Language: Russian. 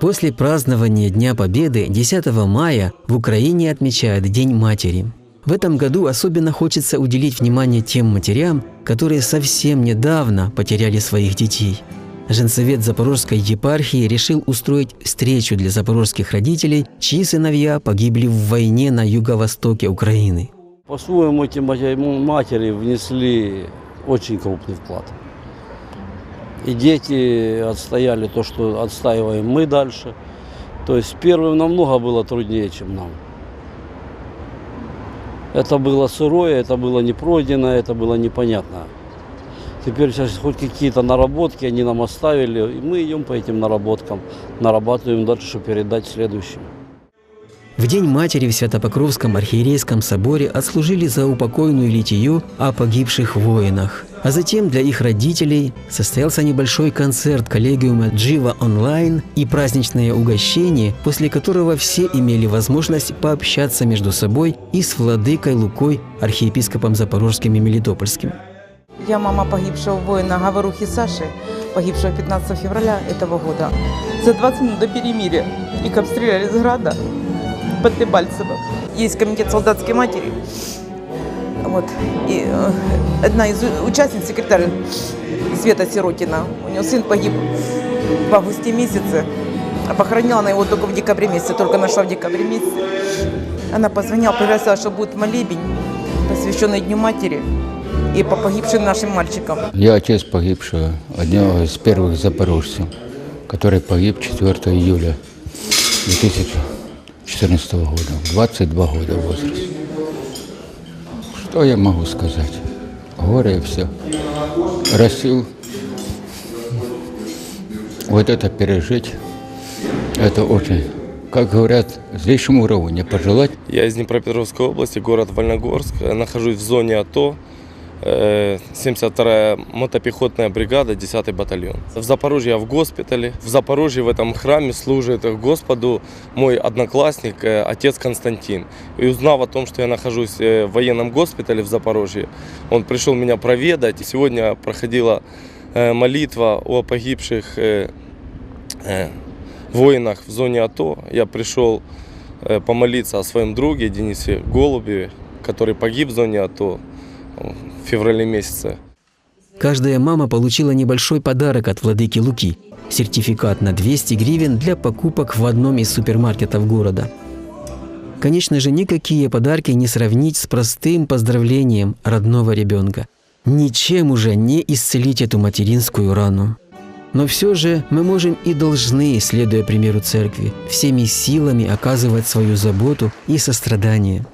После празднования Дня Победы 10 мая в Украине отмечают День матери. В этом году особенно хочется уделить внимание тем матерям, которые совсем недавно потеряли своих детей. Женсовет Запорожской епархии решил устроить встречу для запорожских родителей, чьи сыновья погибли в войне на юго-востоке Украины. По-своему эти матери, внесли очень крупный вклад. И дети отстояли то, что отстаиваем мы дальше. То есть первым намного было труднее, чем нам. Это было сырое, это было не пройдено, это было непонятно. Теперь сейчас хоть какие-то наработки они нам оставили, и мы идем по этим наработкам, нарабатываем дальше, чтобы передать следующим. В День матери в Святопокровском архиерейском соборе отслужили за упокойную литию о погибших воинах. А затем для их родителей состоялся небольшой концерт коллегиума Джива онлайн и праздничное угощение, после которого все имели возможность пообщаться между собой и с владыкой Лукой, архиепископом Запорожским и Мелитопольским. Я мама погибшего воина Говорухи Саши, погибшего 15 февраля этого года. За 20 минут до перемирия их обстреляли с града под Дебальцево. Есть комитет солдатской матери. Вот. И э, одна из участниц, секретарь Света Сиротина, у нее сын погиб в августе месяце. А похоронила она его только в декабре месяце, только нашла в декабре месяце. Она позвонила, пригласила, что будет молебень, посвященный Дню матери и по погибшим нашим мальчикам. Я отец погибшего, одного из первых запорожцев, который погиб 4 июля 2014 года, в 22 года возраст. Что я могу сказать? Горе и все. Растил. Вот это пережить, это очень, как говорят, врагу не пожелать. Я из Днепропетровской области, город Вольногорск. Нахожусь в зоне АТО. Э, 72-я мотопехотная бригада, 10-й батальон. В Запорожье я в госпитале. В Запорожье в этом храме служит Господу мой одноклассник, э, отец Константин. И узнав о том, что я нахожусь э, в военном госпитале в Запорожье, он пришел меня проведать. И сегодня проходила э, молитва о погибших э, э, воинах в зоне АТО. Я пришел э, помолиться о своем друге Денисе Голубеве, который погиб в зоне АТО э, в феврале месяце. Каждая мама получила небольшой подарок от владыки Луки – сертификат на 200 гривен для покупок в одном из супермаркетов города. Конечно же, никакие подарки не сравнить с простым поздравлением родного ребенка. Ничем уже не исцелить эту материнскую рану. Но все же мы можем и должны, следуя примеру церкви, всеми силами оказывать свою заботу и сострадание –